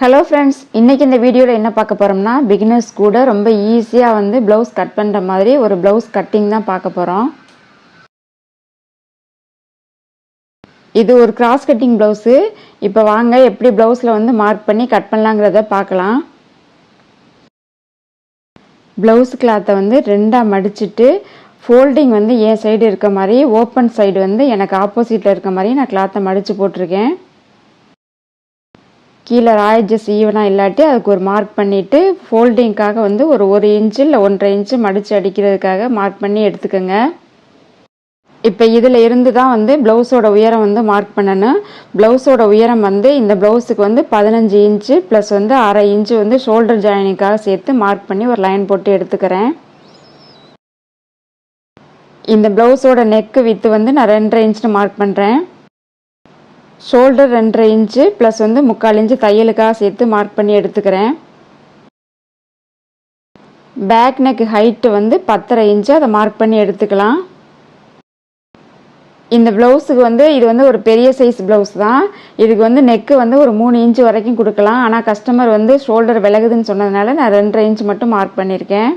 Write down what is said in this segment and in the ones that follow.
Hello friends இன்றைக்கி இந்த வீடியோவில் என்ன பார்க்க போகிறோம்னா பிகினர்ஸ் கூட ரொம்ப ஈஸியாக வந்து ப்ளவுஸ் கட் பண்ணுற மாதிரி ஒரு ப்ளவுஸ் கட்டிங் தான் பார்க்க போகிறோம் இது ஒரு கிராஸ் கட்டிங் ப்ளவுஸு இப்போ வாங்க எப்படி ப்ளவுஸில் வந்து மார்க் பண்ணி கட் பண்ணலாங்கிறத பார்க்கலாம். ப்ளவுஸ் கிளாத்தை வந்து ரெண்டாக மடிச்சுட்டு ஃபோல்டிங் வந்து என் சைடு இருக்க மாதிரி ஓப்பன் சைடு வந்து எனக்கு ஆப்போசிட்டில் இருக்க மாதிரி நான் கிளாத்தை மடித்து போட்டிருக்கேன். கீழே ராயஜஸ் ஈவனாக இல்லாட்டி அதுக்கு ஒரு மார்க் பண்ணிவிட்டு ஃபோல்டிங்க்காக வந்து ஒரு ஒரு இன்ச்சு இல்லை ஒன்றரை இன்ச்சு மடித்து அடிக்கிறதுக்காக மார்க் பண்ணி எடுத்துக்கோங்க. இப்போ இதில் இருந்து தான் வந்து ப்ளவுஸோட உயரம் வந்து மார்க் பண்ணணும். ப்ளவுஸோட உயரம் வந்து இந்த ப்ளவுஸுக்கு வந்து பதினஞ்சு இன்ச்சு ப்ளஸ் வந்து அரை இன்ச்சு வந்து ஷோல்டர் ஜாயினிங்காக சேர்த்து மார்க் பண்ணி ஒரு லைன் போட்டு எடுத்துக்கிறேன். இந்த ப்ளவுஸோட நெக்கு வித்து வந்து நான் ரெண்டரை இன்ச்சுன்னு மார்க் பண்ணுறேன் ஷோல்டர் ரெண்டரை இன்ச்சு ப்ளஸ் வந்து முக்கால் இன்ச்சு தையலுக்காக சேர்த்து மார்க் பண்ணி எடுத்துக்கிறேன். பேக் நெக் ஹைட்டு வந்து பத்தரை இன்ச்சு அதை மார்க் பண்ணி எடுத்துக்கலாம். இந்த ப்ளவுஸுக்கு வந்து இது வந்து ஒரு பெரிய சைஸ் ப்ளவுஸ் தான். இதுக்கு வந்து நெக்கு வந்து ஒரு மூணு இன்ச்சு வரைக்கும் கொடுக்கலாம். ஆனால் கஸ்டமர் வந்து ஷோல்டர் விலகுதுன்னு சொன்னதுனால நான் ரெண்டரை இன்ச் மட்டும் மார்க் பண்ணியிருக்கேன்.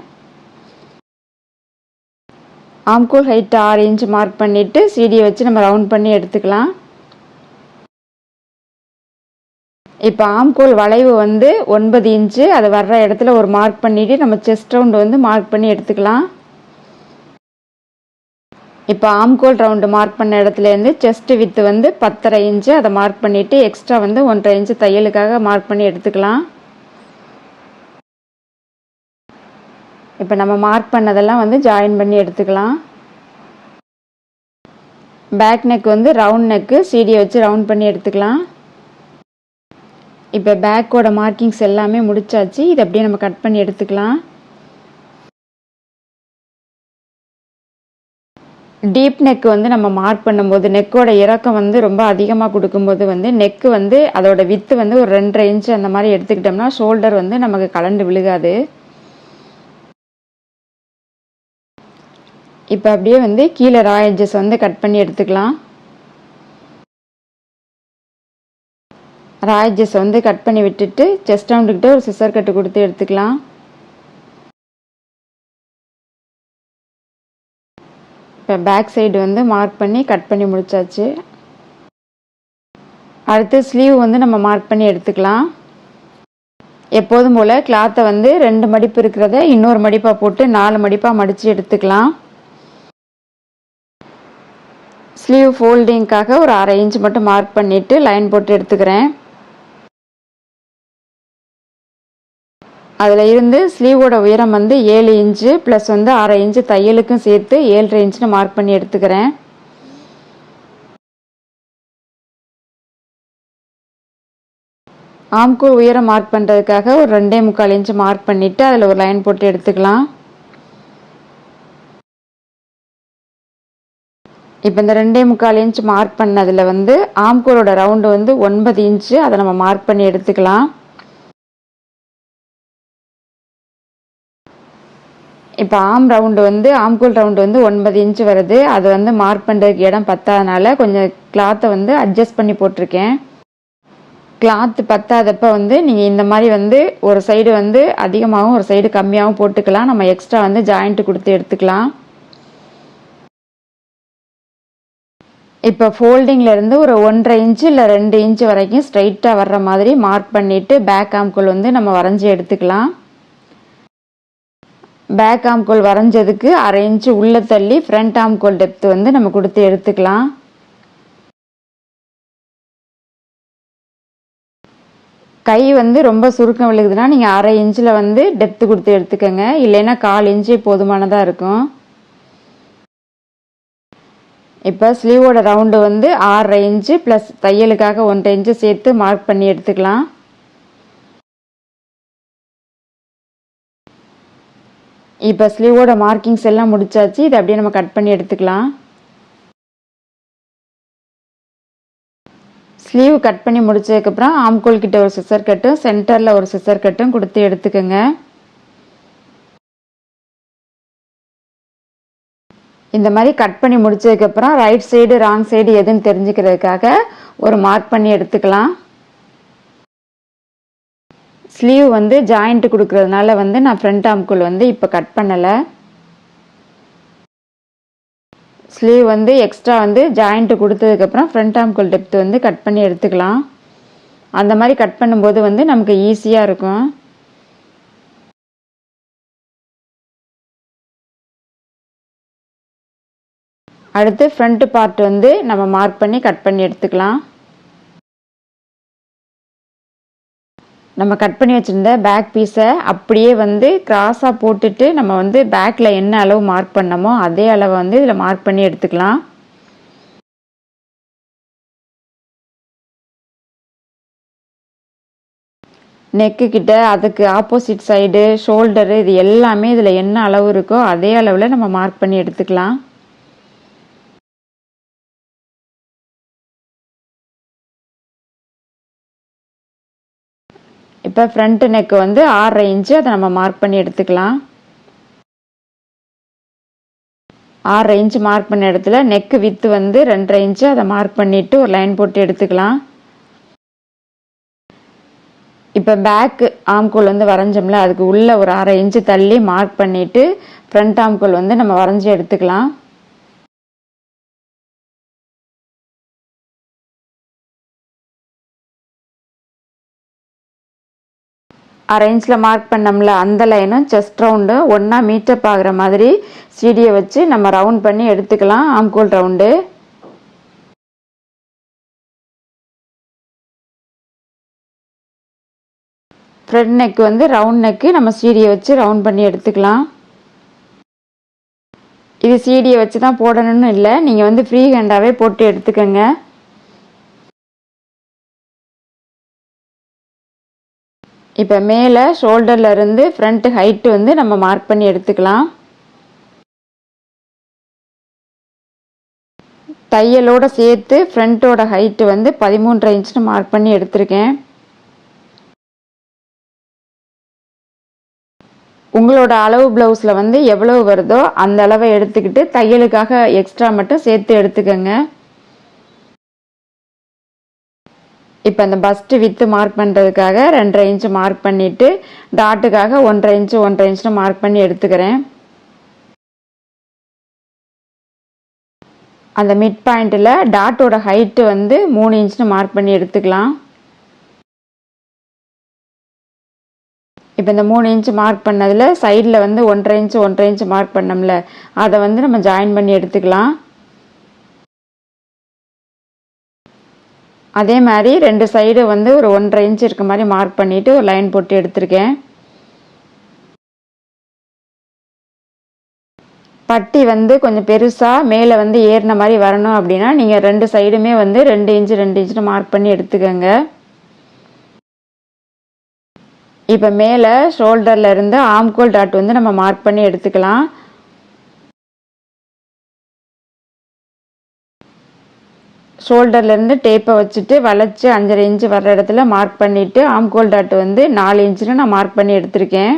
ஆம்கூல் ஹைட் ஆறு இன்ச் மார்க் பண்ணிவிட்டு சீடியை வச்சு நம்ம ரவுண்ட் பண்ணி எடுத்துக்கலாம். இப்போ ஆம்கோல் வளைவு வந்து ஒன்பது இன்ச்சு அது வர்ற இடத்துல ஒரு மார்க் பண்ணிவிட்டு நம்ம செஸ்ட் ரவுண்டு வந்து மார்க் பண்ணி எடுத்துக்கலாம். இப்போ ஆம்கோல் ரவுண்டு மார்க் பண்ண இடத்துலேருந்து செஸ்ட் வித்து வந்து பத்தரை இன்ச்சு அதை மார்க் பண்ணிவிட்டு எக்ஸ்ட்ரா வந்து ஒன்றரை இன்ச்சு தையலுக்காக மார்க் பண்ணி எடுத்துக்கலாம். இப்போ நம்ம மார்க் பண்ணதெல்லாம் வந்து ஜாயின் பண்ணி எடுத்துக்கலாம். பேக் நெக் வந்து ரவுண்ட் நெக்கு சீடியை வச்சு ரவுண்ட் பண்ணி எடுத்துக்கலாம். இப்போ பேக்கோட மார்க்கிங்ஸ் எல்லாமே முடிச்சாச்சு. இதை அப்படியே நம்ம கட் பண்ணி எடுத்துக்கலாம். டீப் நெக் வந்து நம்ம மார்க் பண்ணும்போது நெக்கோட இறக்கம் வந்து ரொம்ப அதிகமாக கொடுக்கும்போது வந்து நெக்கு வந்து அதோட வித்து வந்து ஒரு ரெண்டரை இன்ச்சு அந்த மாதிரி எடுத்துக்கிட்டோம்னா ஷோல்டர் வந்து நமக்கு கலண்டு விழுகாது. இப்போ அப்படியே வந்து கீழே ரா எட்ஜஸ் வந்து கட் பண்ணி எடுத்துக்கலாம். ராய்ஜஸ் வந்து கட் பண்ணி விட்டுட்டு செஸ்ட் ரவுண்டுக்கிட்ட ஒரு சிசர் கட்டு கொடுத்து எடுத்துக்கலாம். இப்போ பேக் சைடு வந்து மார்க் பண்ணி கட் பண்ணி முடிச்சாச்சு. அடுத்து ஸ்லீவ் வந்து நம்ம மார்க் பண்ணி எடுத்துக்கலாம். எப்போதும் போல் கிளாத்தை வந்து ரெண்டு மடிப்பு இருக்கிறத இன்னொரு மடிப்பாக போட்டு நாலு மடிப்பாக மடித்து எடுத்துக்கலாம். ஸ்லீவ் ஃபோல்டிங்க்காக ஒரு அரை இன்ச் மட்டும் மார்க் பண்ணிவிட்டு லைன் போட்டு எடுத்துக்கிறேன். அதில் இருந்து ஸ்லீவோட உயரம் வந்து ஏழு இன்ச்சு ப்ளஸ் வந்து அரை இன்ச்சு தையலுக்கும் சேர்த்து ஏழரை இன்ச்சுன்னு மார்க் பண்ணி எடுத்துக்கிறேன். ஆம்கூர் உயரம் மார்க் பண்ணுறதுக்காக ஒரு ரெண்டே முக்கால் இன்ச்சு மார்க் பண்ணிவிட்டு அதில் ஒரு லைன் போட்டு எடுத்துக்கலாம். இப்போ இந்த ரெண்டே முக்கால் இன்ச் மார்க் பண்ணதில் வந்து ஆம்கூரோட ரவுண்டு வந்து ஒன்பது இன்ச்சு அதை நம்ம மார்க் பண்ணி எடுத்துக்கலாம். இப்போ ஆம் ரவுண்டு வந்து ஆம்கூல் ரவுண்டு வந்து ஒன்பது இன்ச்சு வருது. அது வந்து மார்க் பண்ணுறதுக்கு இடம் பத்தாதனால கொஞ்சம் கிளாத்தை வந்து அட்ஜஸ்ட் பண்ணி போட்டிருக்கேன். கிளாத்து பத்தாதப்ப வந்து நீங்கள் இந்த மாதிரி வந்து ஒரு சைடு வந்து அதிகமாகவும் ஒரு சைடு கம்மியாகவும் போட்டுக்கலாம். நம்ம எக்ஸ்ட்ரா வந்து ஜாயிண்ட்டு கொடுத்து எடுத்துக்கலாம். இப்போ ஃபோல்டிங்லேருந்து ஒரு ஒன்றரை இன்ச்சு இல்லை ரெண்டு இன்ச்சு வரைக்கும் ஸ்ட்ரைட்டாக வர்ற மாதிரி மார்க் பண்ணிவிட்டு பேக் ஆம்குள் வந்து நம்ம வரைஞ்சி எடுத்துக்கலாம். பேக் ஆம்கோல் வரைஞ்சதுக்கு அரை இன்ச்சு உள்ளே தள்ளி ஃப்ரண்ட் ஆம்கோல் டெப்த் வந்து நம்ம கொடுத்து எடுத்துக்கலாம். கை வந்து ரொம்ப சுருக்கம் விழுகுதுன்னா நீங்கள் அரை இன்ச்சில் வந்து டெப்த்து கொடுத்து எடுத்துக்கோங்க. இல்லைன்னா கால் இன்ச்சு போதுமானதாக இருக்கும். இப்போ ஸ்லீவோட ரவுண்டு வந்து ஆறரை இன்ச்சு ப்ளஸ் தையலுக்காக ஒன்றரை இன்ச்சு சேர்த்து மார்க் பண்ணி எடுத்துக்கலாம். இப்போ ஸ்லீவோட மார்க்கிங்ஸ் எல்லாம் முடிச்சாச்சு. இதை அப்படியே நம்ம கட் பண்ணி எடுத்துக்கலாம். ஸ்லீவ் கட் பண்ணி முடிச்சதுக்கப்புறம் ஆம்கோல் கிட்ட ஒரு சிசர் கட்டும் சென்டரில் ஒரு சிசர் கட்டும் கொடுத்து எடுத்துக்கோங்க. இந்த மாதிரி கட் பண்ணி முடிச்சதுக்கப்புறம் ரைட் சைடு ராங் சைடு எதுன்னு தெரிஞ்சுக்கிறதுக்காக ஒரு மார்க் பண்ணி எடுத்துக்கலாம். ஸ்லீவ் வந்து ஜாயிண்ட் கொடுக்கறதுனால வந்து நான் ஃப்ரண்ட் ஆம்குள் வந்து இப்போ கட் பண்ணலை. ஸ்லீவ் வந்து எக்ஸ்ட்ரா வந்து ஜாயிண்ட்டு கொடுத்ததுக்கப்புறம் ஃப்ரண்ட் ஆம்குள் டெப்த் வந்து கட் பண்ணி எடுத்துக்கலாம். அந்த மாதிரி கட் பண்ணும்போது வந்து நமக்கு ஈஸியாக இருக்கும். அடுத்து ஃப்ரண்ட்டு பார்ட் வந்து நம்ம மார்க் பண்ணி கட் பண்ணி எடுத்துக்கலாம். நம்ம கட் பண்ணி வச்சுருந்த பேக் பீஸை அப்படியே வந்து கிராஸாக போட்டுட்டு நம்ம வந்து பேக்கில் என்ன அளவு மார்க் பண்ணமோ அதே அளவை வந்து இதில் மார்க் பண்ணி எடுத்துக்கலாம். நெக்கு கிட்ட அதுக்கு ஆப்போசிட் சைடு ஷோல்டரு இது எல்லாமே இதில் என்ன அளவு இருக்கோ அதே அளவில் நம்ம மார்க் பண்ணி எடுத்துக்கலாம். இப்போ ஃப்ரண்ட் நெக்கு வந்து ஆறரை இன்ச்சு அதை நம்ம மார்க் பண்ணி எடுத்துக்கலாம். ஆறரை இன்ச்சு மார்க் பண்ண இடத்துல நெக்கு வித்து வந்து ரெண்டரை இன்ச்சு அதை மார்க் பண்ணிவிட்டு ஒரு லைன் போட்டு எடுத்துக்கலாம். இப்போ பேக்கு ஆம்கோல் வந்து வரைஞ்சோம்ல அதுக்கு உள்ளே ஒரு அரை இன்ச்சு தள்ளி மார்க் பண்ணிவிட்டு ஃப்ரண்ட் ஆம்கோல் வந்து நம்ம வரைஞ்சி எடுத்துக்கலாம். அரேஞ்சில் மார்க் பண்ணோம்ல அந்த லைனும் செஸ்ட் ரவுண்டு ஒன்றா மீட்டப் ஆகிற மாதிரி சீடியை வச்சு நம்ம ரவுண்ட் பண்ணி எடுத்துக்கலாம். ஆம்கோல் ரவுண்டு ஃப்ரண்ட் நெக் வந்து ரவுண்ட் நெக்கு நம்ம சீடியை வச்சு ரவுண்ட் பண்ணி எடுத்துக்கலாம். இது சீடியை வச்சு தான் போடணும்னு இல்லை. நீங்கள் வந்து ஃப்ரீ ஹேண்டாகவே போட்டு எடுத்துக்கோங்க. இப்போ மேலே ஷோல்டர்லேருந்து ஃப்ரண்ட் ஹைட்டு வந்து நம்ம மார்க் பண்ணி எடுத்துக்கலாம். தையலோடு சேர்த்து ஃப்ரண்ட்டோட ஹைட்டு வந்து பதிமூன்றரை இன்ச்னு மார்க் பண்ணி எடுத்திருக்கேன். உங்களோட அளவு ப்ளவுஸில் வந்து எவ்வளவு வருதோ அந்த அளவை எடுத்துக்கிட்டு தையலுக்காக எக்ஸ்ட்ரா மட்டும் சேர்த்து எடுத்துக்கோங்க. இப்போ அந்த பஸ்ட்டு வித்து மார்க் பண்ணுறதுக்காக ரெண்டரை இன்ச்சு மார்க் பண்ணிவிட்டு டாட்டுக்காக ஒன்றரை இன்ச்சு ஒன்றரை இன்ச்சு மார்க் பண்ணி எடுத்துக்கிறேன். அந்த மிட் பாயிண்ட்டில் டாட்டோட ஹைட்டு வந்து மூணு இன்ச்சுன்னு மார்க் பண்ணி எடுத்துக்கலாம். இப்போ இந்த மூணு இன்ச்சு மார்க் பண்ணதில் சைடில் வந்து ஒன்றரை இன்ச்சு ஒன்றரை இன்ச்சு மார்க் பண்ணோம்ல அதை வந்து நம்ம ஜாயின் பண்ணி எடுத்துக்கலாம். அதே மாதிரி ரெண்டு சைடு வந்து ஒரு ஒன்றரை இன்ச் இருக்க மாதிரி மார்க் பண்ணிவிட்டு ஒரு லைன் போட்டு எடுத்திருக்கேன். பட்டி வந்து கொஞ்சம் பெருசாக மேலே வந்து ஏறின மாதிரி வரணும் அப்படின்னா நீங்கள் ரெண்டு சைடுமே வந்து ரெண்டு இன்ச்சு ரெண்டு இன்ச்சுன்னு மார்க் பண்ணி எடுத்துக்கோங்க. இப்போ மேலே ஷோல்டரில் இருந்து ஆம்கோல் டாட் வந்து நம்ம மார்க் பண்ணி எடுத்துக்கலாம். ஷோல்டர்லேருந்து டேப்பை வச்சுட்டு வளைச்சி அஞ்சரை இன்ச்சு வர்ற இடத்துல மார்க் பண்ணிவிட்டு ஆம்கோல் டாட் வந்து நாலு இன்ச்சில் நான் மார்க் பண்ணி எடுத்திருக்கேன்.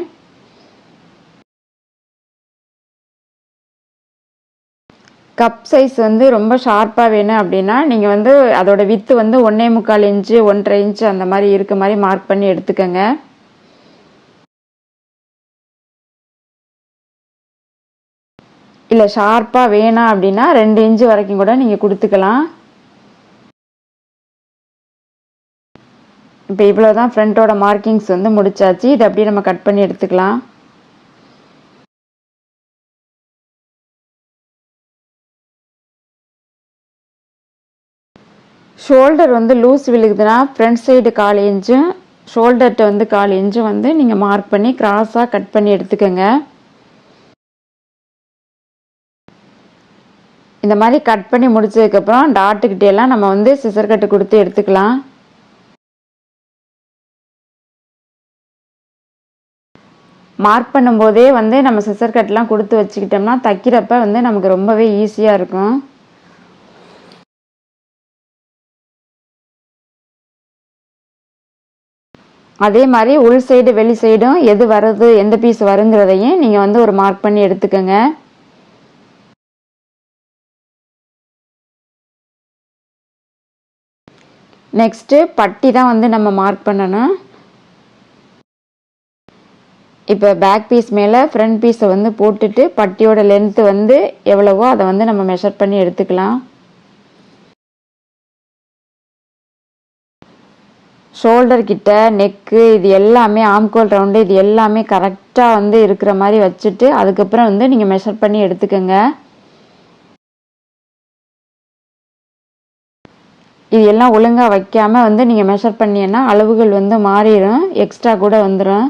கப் சைஸ் வந்து ரொம்ப ஷார்ப்பாக வேணும் அப்படின்னா நீங்கள் வந்து அதோட வித்து வந்து ஒன்றே முக்கால் இன்ச்சு ஒன்றரை இன்ச்சு அந்த மாதிரி இருக்க மாதிரி மார்க் பண்ணி எடுத்துக்கோங்க. இல்லை ஷார்ப்பாக வேணாம் அப்படின்னா ரெண்டு இன்ச்சு வரைக்கும் கூட நீங்கள் கொடுத்துக்கலாம். இப்போ இவ்வளோ தான் ஃப்ரண்ட்டோட மார்க்கிங்ஸ் வந்து முடிச்சாச்சு. இதை அப்படியே நம்ம கட் பண்ணி எடுத்துக்கலாம். ஷோல்டர் வந்து லூஸ் விழுகுதுன்னா ஃப்ரண்ட் சைடு கால் இன்ச்சும் ஷோல்டர்கிட்ட வந்து கால் இன்ச்சும் வந்து நீங்கள் மார்க் பண்ணி கிராஸாக கட் பண்ணி எடுத்துக்கோங்க. இந்த மாதிரி கட் பண்ணி முடிச்சதுக்கப்புறம் டாட்டுக்கிட்டே நம்ம வந்து சிசர் கட்டு கொடுத்து எடுத்துக்கலாம். மார்க் பண்ணும்போதே வந்து நம்ம சிசர் கட்லாம் கொடுத்து வச்சுக்கிட்டோம்னா தைக்கிறப்ப வந்து நமக்கு ரொம்பவே ஈஸியாக இருக்கும். அதே மாதிரி உள் சைடு வெளி சைடும் எது வருது எந்த பீஸ் வருங்கிறதையும் நீங்கள் வந்து ஒரு மார்க் பண்ணி எடுத்துக்கோங்க. நெக்ஸ்ட்டு பட்டி தான் வந்து நம்ம மார்க் பண்ணணும். இப்போ பேக் பீஸ் மேலே ஃப்ரண்ட் பீஸை வந்து போட்டுட்டு பட்டியோட லென்த்து வந்து எவ்வளவோ அதை வந்து நம்ம மெஷர் பண்ணி எடுத்துக்கலாம். ஷோல்டர் கிட்ட நெக்கு இது எல்லாமே ஆம்கோல் ரவுண்டு இது எல்லாமே கரெக்டாக வந்து இருக்கிற மாதிரி வச்சுட்டு அதுக்கப்புறம் வந்து நீங்கள் மெஷர் பண்ணி எடுத்துக்கோங்க. இது எல்லாம் ஒழுங்காக வைக்காமல் வந்து நீங்கள் மெஷர் பண்ணீங்கன்னா அளவுகள் வந்து மாறிடும் எக்ஸ்ட்ரா கூட வந்துடும்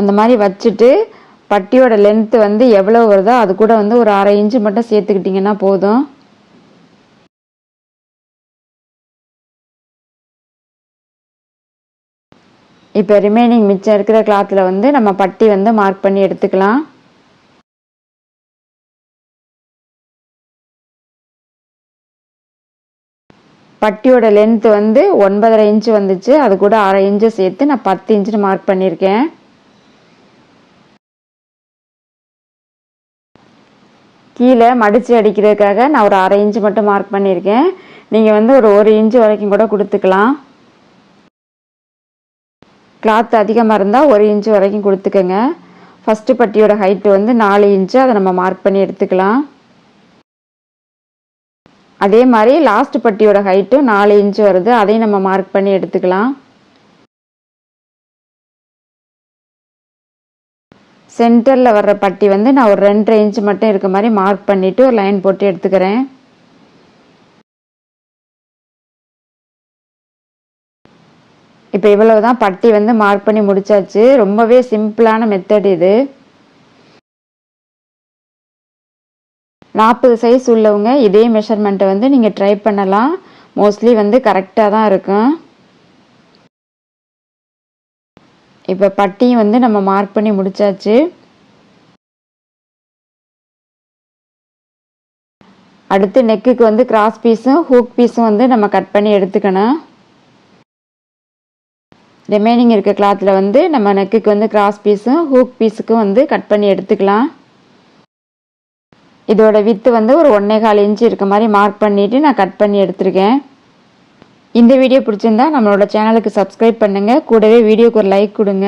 அந்த மாதிரி வச்சுட்டு பட்டியோட லென்த்து வந்து எவ்வளோ வருதோ அது கூட வந்து ஒரு அரை இன்ச்சு மட்டும் சேர்த்துக்கிட்டிங்கன்னா போதும். இப்போ ரிமைனிங் மிச்சம் இருக்கிற கிளாத்தில் வந்து நம்ம பட்டி வந்து மார்க் பண்ணி எடுத்துக்கலாம். பட்டியோட லென்த்து வந்து ஒன்பதரை இன்ச்சு வந்துச்சு. அது கூட அரை இன்ச்சு சேர்த்து நான் பத்து இன்ச்சுன்னு மார்க் பண்ணியிருக்கேன். கீழே மடித்து அடிக்கிறதுக்காக நான் ஒரு அரை இன்ச்சு மட்டும் மார்க் பண்ணியிருக்கேன். நீங்கள் வந்து ஒரு ஒரு இன்ச்சு வரைக்கும் கூட கொடுத்துக்கலாம். கிளாத் அதிகமாக இருந்தால் ஒரு இன்ச்சு வரைக்கும் கொடுத்துக்கோங்க. ஃபஸ்ட்டு பட்டியோட ஹைட்டு வந்து நாலு இன்ச்சு அதை நம்ம மார்க் பண்ணி எடுத்துக்கலாம். அதே மாதிரி லாஸ்ட் பட்டியோட ஹைட்டும் நாலு இன்ச்சு வருது அதையும் நம்ம மார்க் பண்ணி எடுத்துக்கலாம். சென்டரில் வர்ற பட்டி வந்து நான் ஒரு ரெண்டரை இன்ச் மட்டும் இருக்க மாதிரி மார்க் பண்ணிவிட்டு ஒரு லைன் போட்டு எடுத்துக்கிறேன். இப்போ இவ்வளவு தான் பட்டி வந்து மார்க் பண்ணி முடிச்சாச்சு. ரொம்பவே சிம்பிளான மெத்தட் இது. நாற்பது சைஸ் உள்ளவங்க இதே மெஷர்மெண்ட்டை வந்து நீங்கள் ட்ரை பண்ணலாம். மோஸ்ட்லி வந்து கரெக்டாக தான் இருக்கும். இப்போ பட்டியும் வந்து நம்ம மார்க் பண்ணி முடிச்சாச்சு. அடுத்து நெக்குக்கு வந்து கிராஸ் பீஸும் ஹூக் பீஸும் வந்து நம்ம கட் பண்ணி எடுத்துக்கணும். ரிமைனிங் இருக்க கிளாத்தில் வந்து நம்ம நெக்குக்கு வந்து கிராஸ் பீஸும் ஹூக் பீஸுக்கும் வந்து கட் பண்ணி எடுத்துக்கலாம். இதோட வித்து வந்து ஒரு ஒன்றே கால் இன்ச்சு இருக்க மாதிரி மார்க் பண்ணிவிட்டு நான் கட் பண்ணி எடுத்திருக்கேன். இந்த வீடியோ பிடிச்சிருந்தா நம்மளோட சேனலுக்கு சப்ஸ்கிரைப் பண்ணுங்கள் கூடவே வீடியோக்கு ஒரு லைக் கொடுங்க.